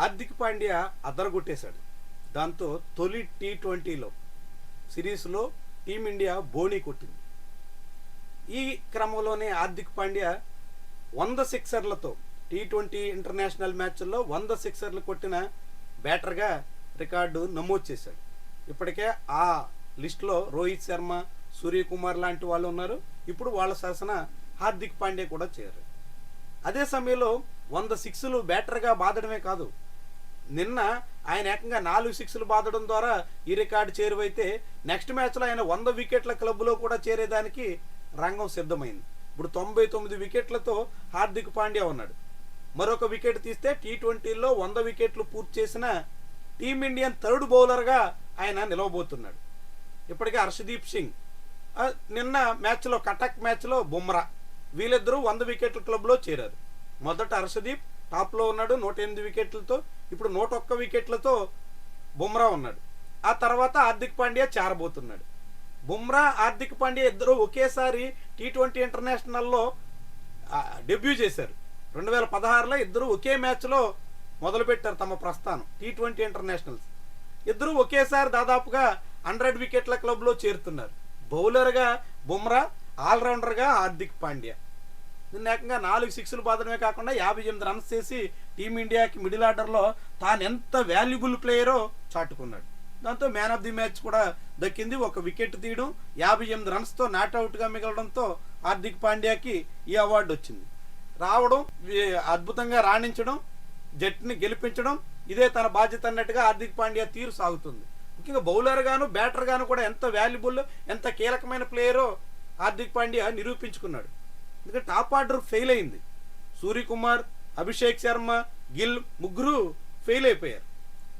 హార్దిక్ పాండ్యా అదరగొట్టేశాడు. దాంతో తొలి టీ ట్వంటీలో సిరీస్లో టీమిండియా బోణీ కొట్టింది. ఈ క్రమంలోనే హార్దిక్ పాండ్యా వంద సిక్సర్లతో టీ ట్వంటీ ఇంటర్నేషనల్ మ్యాచ్ల్లో వంద సిక్సర్లు కొట్టిన బ్యాటర్గా రికార్డు నమోదు చేశాడు. ఇప్పటికే ఆ లిస్టులో రోహిత్ శర్మ సూర్యకుమార్ లాంటి వాళ్ళు ఉన్నారు. ఇప్పుడు వాళ్ళ శాసన హార్దిక్ పాండే కూడా చేరారు. అదే సమయంలో వంద సిక్స్లు బ్యాటర్గా బాదడమే కాదు నిన్న ఆయన ఏకంగా నాలుగు సిక్స్లు బాదడం ద్వారా ఈ రికార్డు చేరువైతే నెక్స్ట్ మ్యాచ్లో ఆయన వంద వికెట్ల క్లబ్లో కూడా చేరేదానికి రంగం సిద్ధమైంది. ఇప్పుడు తొంభై తొమ్మిది వికెట్లతో హార్దిక్ పాండ్యా ఉన్నాడు. మరొక వికెట్ తీస్తే టీ ట్వంటీలో వంద వికెట్లు పూర్తి చేసిన టీమిండియన్ థర్డ్ బౌలర్గా ఆయన నిలవబోతున్నాడు. ఇప్పటికే హర్షదీప్ సింగ్ నిన్న మ్యాచ్లో కటక్ మ్యాచ్లో బుమ్రా వీళ్ళిద్దరూ వంద వికెట్ల క్లబ్లో చేరారు. మొదట హర్షదీప్ టాప్లో ఉన్నాడు నూట ఎనిమిది వికెట్లతో ఇప్పుడు నూట ఒక్క వికెట్లతో బుమ్రా ఉన్నాడు. ఆ తర్వాత హార్దిక్ పాండ్యా చేరబోతున్నాడు. బుమ్రా హార్దిక్ పాండ్యా ఇద్దరు ఒకేసారి టీ ట్వంటీ ఇంటర్నేషనల్లో డెబ్యూ చేశారు. రెండు వేల పదహారులో ఇద్దరు ఒకే మ్యాచ్లో మొదలుపెట్టారు తమ ప్రస్థానం టీ ట్వంటీ ఇంటర్నేషనల్స్ ఇద్దరు ఒకేసారి దాదాపుగా హండ్రెడ్ వికెట్ల క్లబ్లో చేరుతున్నారు. బౌలర్గా బుమ్రా ఆల్రౌండర్గా హార్దిక్ పాండ్యా. నిన్న ఏకంగా నాలుగు సిక్స్లు బాధడమే కాకుండా యాభై ఎనిమిది రన్స్ చేసి టీమిండియాకి మిడిల్ ఆర్డర్లో తాను ఎంత వాల్యుబుల్ ప్లేయరో చాటుకున్నాడు. దాంతో మ్యాన్ ఆఫ్ ది మ్యాచ్ కూడా దక్కింది. ఒక వికెట్ తీయడం యాభై ఎనిమిది రన్స్తో నాట్అవుట్గా మిగలడంతో హార్దిక్ పాండ్యాకి ఈ అవార్డు వచ్చింది. రావడం అద్భుతంగా రాణించడం జట్టుని గెలిపించడం ఇదే తన బాధ్యత అన్నట్టుగా హార్దిక్ పాండ్యా తీరు సాగుతుంది. ముఖ్యంగా బౌలర్ గాను బ్యాటర్ గాను కూడా ఎంత వాల్యుబుల్ ఎంత కీలకమైన ప్లేయరో హార్దిక్ పాండ్యా నిరూపించుకున్నాడు. ఎందుకంటే టాప్ ఆర్డర్ ఫెయిల్ అయింది. సూర్యకుమార్ అభిషేక్ శర్మ గిల్ ముగ్గురు ఫెయిల్ అయిపోయారు.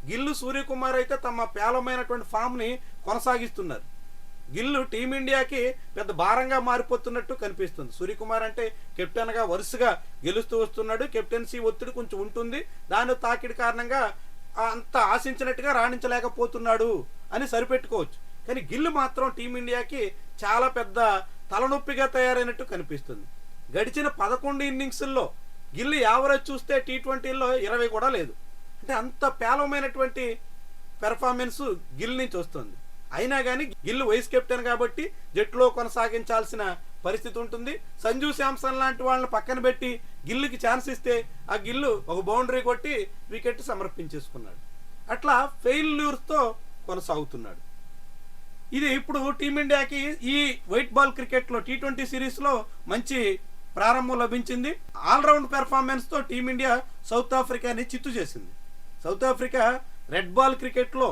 గిల్లు సూర్యకుమార్ అయితే తమ పేలమైనటువంటి ఫామ్ని కొనసాగిస్తున్నారు. గిల్లు టీమిండియాకి పెద్ద భారంగా మారిపోతున్నట్టు కనిపిస్తుంది. సూర్యకుమార్ అంటే కెప్టెన్గా వరుసగా గెలుస్తూ వస్తున్నాడు. కెప్టెన్సీ ఒత్తిడి కొంచెం ఉంటుంది. దాని తాకిడి కారణంగా అంత ఆశించినట్టుగా రాణించలేకపోతున్నాడు అని సరిపెట్టుకోవచ్చు. కానీ గిల్లు మాత్రం టీమిండియాకి చాలా పెద్ద తలనొప్పిగా తయారైనట్టు కనిపిస్తుంది. గడిచిన పదకొండు ఇన్నింగ్స్ల్లో గిల్లు యావరేజ్ చూస్తే టీ ట్వంటీల్లో ఇరవై కూడా లేదు. అంటే అంత పేలవమైనటువంటి పెర్ఫార్మెన్స్ గిల్ నుంచి వస్తుంది. అయినా కానీ గిల్ వైస్ కెప్టెన్ కాబట్టి జట్టులో కొనసాగించాల్సిన పరిస్థితి ఉంటుంది. సంజు శాంసన్ లాంటి వాళ్ళని పక్కన పెట్టి గిల్లుకి ఛాన్స్ ఇస్తే ఆ గిల్లు ఒక బౌండరీ కొట్టి వికెట్ సమర్పించేసుకున్నాడు. అట్లా ఫెయిల్యూర్స్తో కొనసాగుతున్నాడు. ఇది ఇప్పుడు టీమిండియాకి ఈ వైట్ బాల్ క్రికెట్లో టీ ట్వంటీ సిరీస్లో మంచి ప్రారంభం లభించింది. ఆల్రౌండ్ పెర్ఫార్మెన్స్తో టీమిండియా సౌత్ ఆఫ్రికాని చిత్తు చేసింది. సౌత్ ఆఫ్రికా రెడ్ బాల్ క్రికెట్లో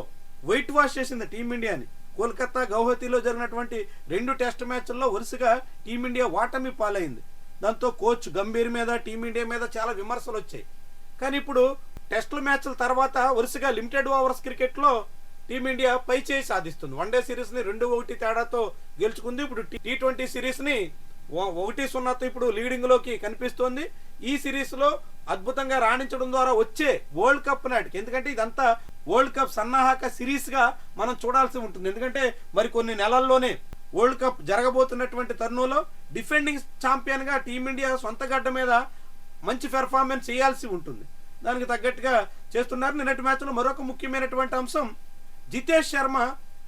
వైట్ వాష్ చేసింది టీమిండియాని. కోల్కతా గౌహతిలో జరిగినటువంటి రెండు టెస్ట్ మ్యాచ్ల్లో వరుసగా టీమిండియా ఓటమి పాలైంది. దాంతో కోచ్ గంభీర్ మీద టీమిండియా మీద చాలా విమర్శలు వచ్చాయి కానీ ఇప్పుడు టెస్టుల మ్యాచ్ల తర్వాత వరుసగా లిమిటెడ్ ఓవర్స్ క్రికెట్లో టీమిండియా పై చేయి సాధిస్తుంది. వన్డే సిరీస్ని రెండు ఒకటి తేడాతో గెలుచుకుంది. ఇప్పుడు టీ ట్వంటీ సిరీస్ని ఒకటి సున్నాతో ఇప్పుడు లీడింగ్లోకి కనిపిస్తోంది. ఈ సిరీస్లో అద్భుతంగా రాణించడం ద్వారా వచ్చే వరల్డ్ కప్ నాటికి ఎందుకంటే ఇదంతా వరల్డ్ కప్ సన్నాహక సిరీస్గా మనం చూడాల్సి ఉంటుంది. ఎందుకంటే మరి కొన్ని నెలల్లోనే వరల్డ్ కప్ జరగబోతున్నటువంటి తరుణంలో డిఫెండింగ్ ఛాంపియన్గా టీమిండియా సొంత గడ్డ మీద మంచి పెర్ఫార్మెన్స్ చేయాల్సి ఉంటుంది. దానికి తగ్గట్టుగా చేస్తున్నారు. నిన్నటి మ్యాచ్లో మరొక ముఖ్యమైనటువంటి అంశం జితేష్ శర్మ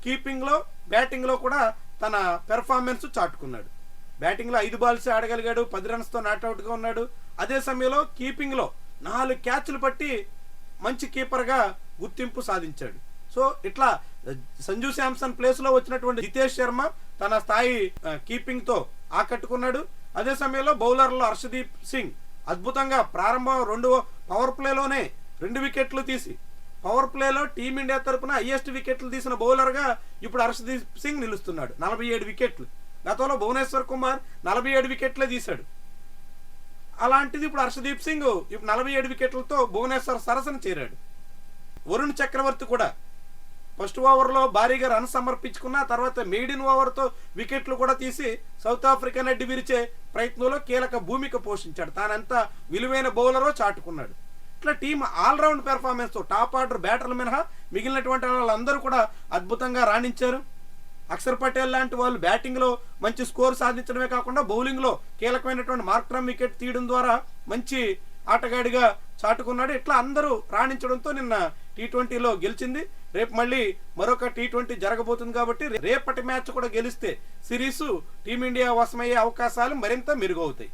కీపింగ్లో బ్యాటింగ్లో కూడా తన పెర్ఫార్మెన్స్ చాటుకున్నాడు. బ్యాటింగ్లో ఐదు బాల్స్ ఆడగలిగాడు పది రన్స్తో నాట్అవుట్గా ఉన్నాడు. అదే సమయంలో కీపింగ్లో నాలుగు క్యాచ్లు పట్టి మంచి కీపర్గా గుర్తింపు సాధించాడు. సో ఇట్లా సంజు శాంసన్ ప్లేస్లో వచ్చినటువంటి జితేష్ శర్మ తన స్థాయి కీపింగ్తో ఆకట్టుకున్నాడు. అదే సమయంలో బౌలర్లో హర్షదీప్ సింగ్ అద్భుతంగా ప్రారంభం రెండు పవర్ ప్లేలోనే రెండు వికెట్లు తీసి పవర్ ప్లేలో టీమిండియా తరపున హైయెస్ట్ వికెట్లు తీసిన బౌలర్గా ఇప్పుడు హర్షదీప్ సింగ్ నిలుస్తున్నాడు. నలభై ఏడు వికెట్లు. గతంలో భువనేశ్వర్ కుమార్ నలభై ఏడు వికెట్లే తీశాడు. అలాంటిది ఇప్పుడు హర్షదీప్ సింగ్ ఇప్పుడు నలభై ఏడు వికెట్లతో భువనేశ్వర్ సరసన చేరాడు. వరుణ్ చక్రవర్తి కూడా ఫస్ట్ ఓవర్లో భారీగా రన్ సమర్పించుకున్న తర్వాత మెయిడిన్ ఓవర్తో వికెట్లు కూడా తీసి సౌత్ ఆఫ్రికా నడ్డి విరిచే ప్రయత్నంలో కీలక భూమిక పోషించాడు. తానంతా విలువైన బౌలరో చాటుకున్నాడు. ఇట్లా టీం ఆల్రౌండ్ పెర్ఫార్మెన్స్తో టాప్ ఆర్డర్ బ్యాటర్ల మినహా మిగిలినటువంటి వాళ్ళందరూ కూడా అద్భుతంగా రాణించారు. అక్షర్ పటేల్ లాంటి వాళ్ళు బ్యాటింగ్లో మంచి స్కోర్ సాధించడమే కాకుండా బౌలింగ్లో కీలకమైనటువంటి మార్క్రమ్ వికెట్ తీయడం ద్వారా మంచి ఆటగాడిగా చాటుకున్నాడు. ఇట్లా అందరూ రాణించడంతో నిన్న టీ ట్వంటీలో గెలిచింది. రేపు మళ్ళీ మరొక టీ ట్వంటీ జరగబోతుంది కాబట్టి రేపటి మ్యాచ్ కూడా గెలిస్తే సిరీస్ టీమిండియా వశమయ్యే అవకాశాలు మరింత మెరుగవుతాయి.